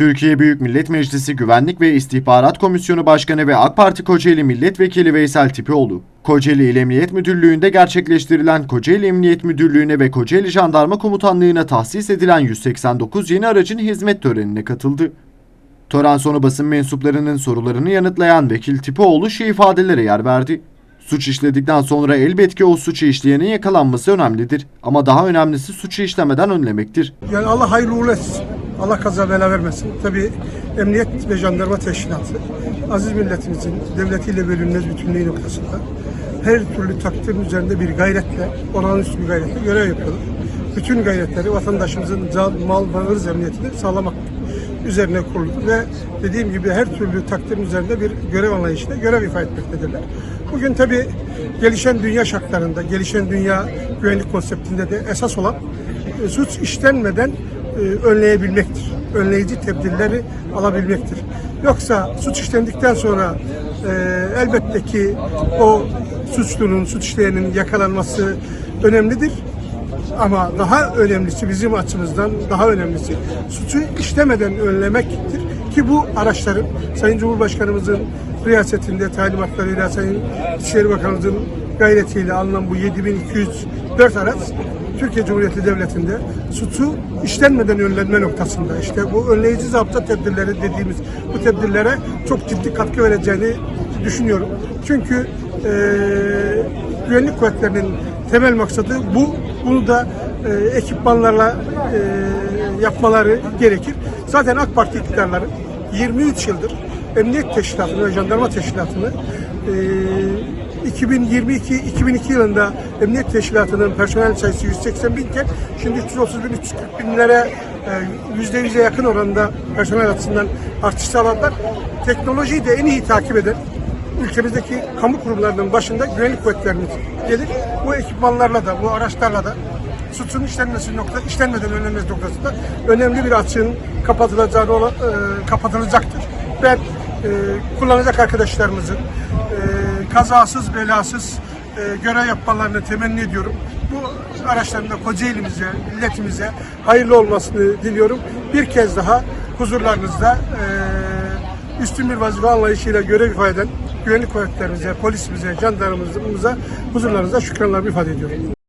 Türkiye Büyük Millet Meclisi Güvenlik ve İstihbarat Komisyonu Başkanı ve AK Parti Kocaeli Milletvekili Veysel Tipioğlu, Kocaeli İl Emniyet Müdürlüğü'nde gerçekleştirilen Kocaeli Emniyet Müdürlüğü'ne ve Kocaeli Jandarma Komutanlığı'na tahsis edilen 189 yeni aracın hizmet törenine katıldı. Tören sonu basın mensuplarının sorularını yanıtlayan Vekil Tipioğlu şu ifadelere yer verdi. Suç işledikten sonra elbet ki o suçu işleyenin yakalanması önemlidir. Ama daha önemlisi suçu işlemeden önlemektir. Yani Allah hayırlı uğurlu etsin. Allah kaza bela vermesin. Tabii Emniyet ve Jandarma Teşkilatı aziz milletimizin devletiyle bölünmez bütünlüğü noktasında her türlü takdirin üzerinde bir gayretle, olağanüstü bir gayretle görev yapıyorlar. Bütün gayretleri vatandaşımızın can, mal ve ırz emniyetini sağlamak üzerine kurulu ve dediğim gibi her türlü takdirin üzerinde bir görev anlayışıyla görev ifade etmektedirler. Bugün tabii gelişen dünya şartlarında, gelişen dünya güvenlik konseptinde de esas olan suç işlenmeden önleyebilmektir. Önleyici tedbirleri alabilmektir. Yoksa suç işlendikten sonra e, elbette ki o suçlunun, suç işleyenin yakalanması önemlidir. Ama daha önemlisi bizim açımızdan daha önemlisi suçu işlemeden önlemektir. Ki bu araçların Sayın Cumhurbaşkanımızın riyasetinde talimatlarıyla Sayın İçişleri Bakanımızın gayretiyle alınan bu 7204 araç Türkiye Cumhuriyeti Devleti'nde suçu işlenmeden önlenme noktasında işte bu önleyici zabıta tedbirleri dediğimiz bu tedbirlere çok ciddi katkı vereceğini düşünüyorum. Çünkü eee güvenlik kuvvetlerinin temel maksadı bu. Bunu da e, ekipmanlarla e, yapmaları gerekir. Zaten AK Parti iktidarları 23 yıldır Emniyet Teşkilatı'nı ve Jandarma Teşkilatı'nı e, 2022-2002 yılında Emniyet Teşkilatı'nın personel sayısı 180 binken şimdi 330 bin, 340 binlere e, %100'e yakın oranda personel açısından artış sağladılar. Teknolojiyi de en iyi takip eden ülkemizdeki kamu kurumlarının başında güvenlik kuvvetlerimiz gelir. Bu ekipmanlarla da, bu araçlarla da suçun işlenmesi nokta, işlenmeden önlenmesi noktasında önemli bir açığın kapatılacağını e, kapatılacaktır. Ben e, kullanacak arkadaşlarımızın e, kazasız belasız e, görev yapmalarını temenni ediyorum. Bu araçların da Kocaeli'mize, milletimize hayırlı olmasını diliyorum. Bir kez daha huzurlarınızda e, üstün bir vazife anlayışıyla görev ifade eden güvenlik kuvvetlerimize, polisimize, jandarmamıza huzurlarınızda şükranlarımı ifade ediyorum.